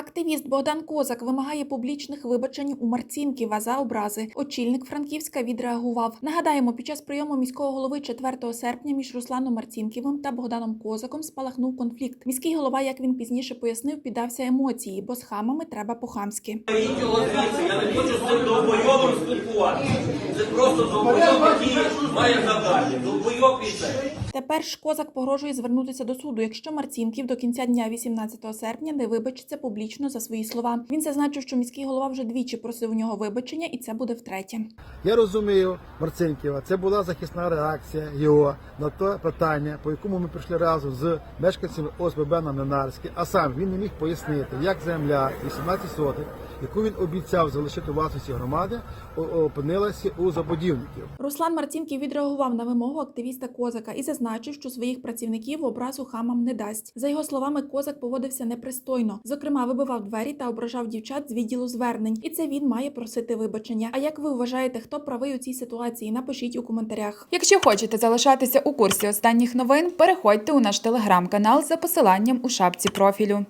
Активіст Богдан Козак вимагає публічних вибачень у Марцінківа за образи. Очільник Франківська відреагував. Нагадаємо, під час прийому міського голови 4 серпня між Русланом Марцінківим та Богданом Козаком спалахнув конфлікт. Міський голова, як він пізніше пояснив, піддався емоції, бо з хамами треба по-хамськи. Я не хочу з цим довбойовим спілкуватися. Це просто довбойов, який має завдання. Довбойов і це. Тепер ж Козак погрожує звернутися до суду, якщо Марцінків до кінця дня 18 серпня не вибачиться публічно за свої слова. Він зазначив, що міський голова вже двічі просив у нього вибачення, і це буде втретє. Я розумію Марцинківа. Це була захисна реакція його на те питання, по якому ми прийшли разом з мешканцями ОСББ на Ненарське. А сам він не міг пояснити, як земля 18 сотих, яку він обіцяв залишити у власності громади, опинилася у забудівників. Руслан Марцінків відреагував на вимогу активіста Козака і зазначив, що своїх працівників образу хамам не дасть. За його словами, Козак поводився непристойно. Зокрема, вибивав двері та ображав дівчат з відділу звернень. І це він має просити вибачення. А як ви вважаєте, хто правий у цій ситуації? Напишіть у коментарях. Якщо хочете залишатися у курсі останніх новин, переходьте у наш телеграм-канал за посиланням у шапці профілю.